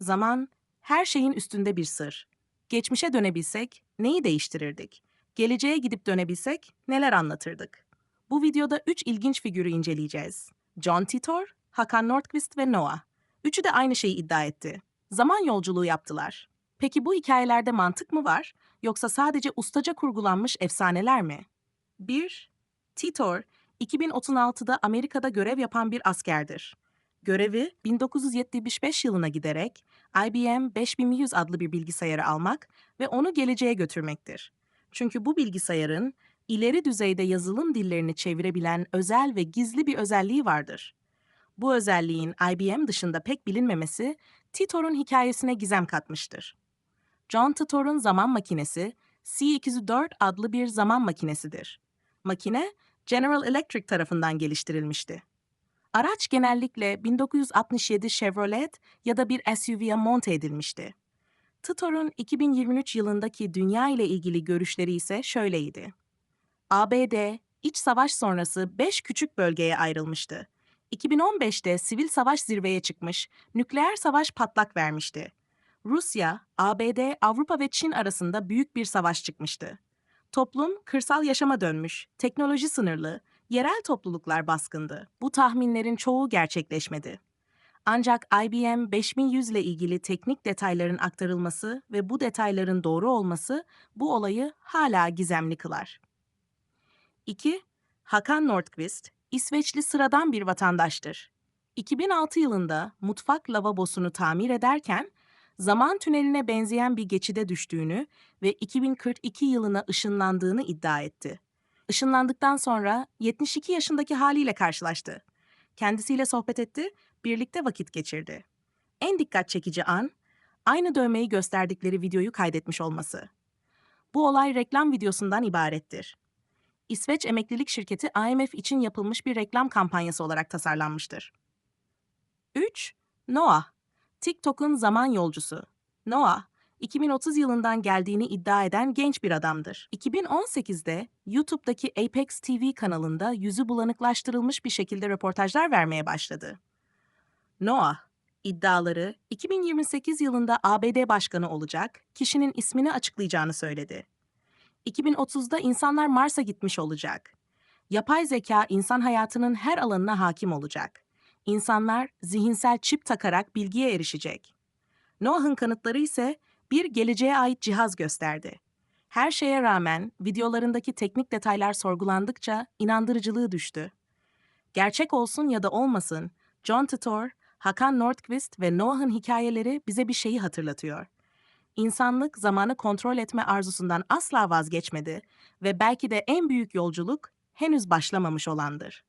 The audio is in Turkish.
Zaman, her şeyin üstünde bir sır. Geçmişe dönebilsek neyi değiştirirdik? Geleceğe gidip dönebilsek neler anlatırdık? Bu videoda üç ilginç figürü inceleyeceğiz. John Titor, Hakan Nordqvist ve Noah. Üçü de aynı şeyi iddia etti. Zaman yolculuğu yaptılar. Peki bu hikayelerde mantık mı var yoksa sadece ustaca kurgulanmış efsaneler mi? 1. Titor, 2036'da Amerika'da görev yapan bir askerdir. Görevi 1975 yılına giderek IBM 5100 adlı bir bilgisayarı almak ve onu geleceğe götürmektir. Çünkü bu bilgisayarın ileri düzeyde yazılım dillerini çevirebilen özel ve gizli bir özelliği vardır. Bu özelliğin IBM dışında pek bilinmemesi Titor'un hikayesine gizem katmıştır. John Titor'un zaman makinesi C204 adlı bir zaman makinesidir. Makine General Electric tarafından geliştirilmişti. Araç genellikle 1967 Chevrolet ya da bir SUV'ye monte edilmişti. Titor'un 2023 yılındaki dünya ile ilgili görüşleri ise şöyleydi. ABD, iç savaş sonrası 5 küçük bölgeye ayrılmıştı. 2015'te sivil savaş zirveye çıkmış, nükleer savaş patlak vermişti. Rusya, ABD, Avrupa ve Çin arasında büyük bir savaş çıkmıştı. Toplum kırsal yaşama dönmüş, teknoloji sınırlı, yerel topluluklar baskındı. Bu tahminlerin çoğu gerçekleşmedi. Ancak IBM 5100 ile ilgili teknik detayların aktarılması ve bu detayların doğru olması bu olayı hala gizemli kılar. 2. Hakan Nordqvist, İsveçli sıradan bir vatandaştır. 2006 yılında mutfak lavabosunu tamir ederken zaman tüneline benzeyen bir geçide düştüğünü ve 2042 yılına ışınlandığını iddia etti. Işınlandıktan sonra 72 yaşındaki haliyle karşılaştı. Kendisiyle sohbet etti, birlikte vakit geçirdi. En dikkat çekici an, aynı dövmeyi gösterdikleri videoyu kaydetmiş olması. Bu olay reklam videosundan ibarettir. İsveç emeklilik şirketi IMF için yapılmış bir reklam kampanyası olarak tasarlanmıştır. 3. Noah TikTok'un zaman yolcusu. Noah, 2030 yılından geldiğini iddia eden genç bir adamdır. 2018'de YouTube'daki Apex TV kanalında yüzü bulanıklaştırılmış bir şekilde röportajlar vermeye başladı. Noah, iddiaları 2028 yılında ABD başkanı olacak, kişinin ismini açıklayacağını söyledi. 2030'da insanlar Mars'a gitmiş olacak. Yapay zeka insan hayatının her alanına hakim olacak. İnsanlar zihinsel çip takarak bilgiye erişecek. Noah'ın kanıtları ise bir geleceğe ait cihaz gösterdi. Her şeye rağmen videolarındaki teknik detaylar sorgulandıkça inandırıcılığı düştü. Gerçek olsun ya da olmasın, John Titor, Hakan Nordqvist ve Noah'ın hikayeleri bize bir şeyi hatırlatıyor. İnsanlık zamanı kontrol etme arzusundan asla vazgeçmedi ve belki de en büyük yolculuk henüz başlamamış olandır.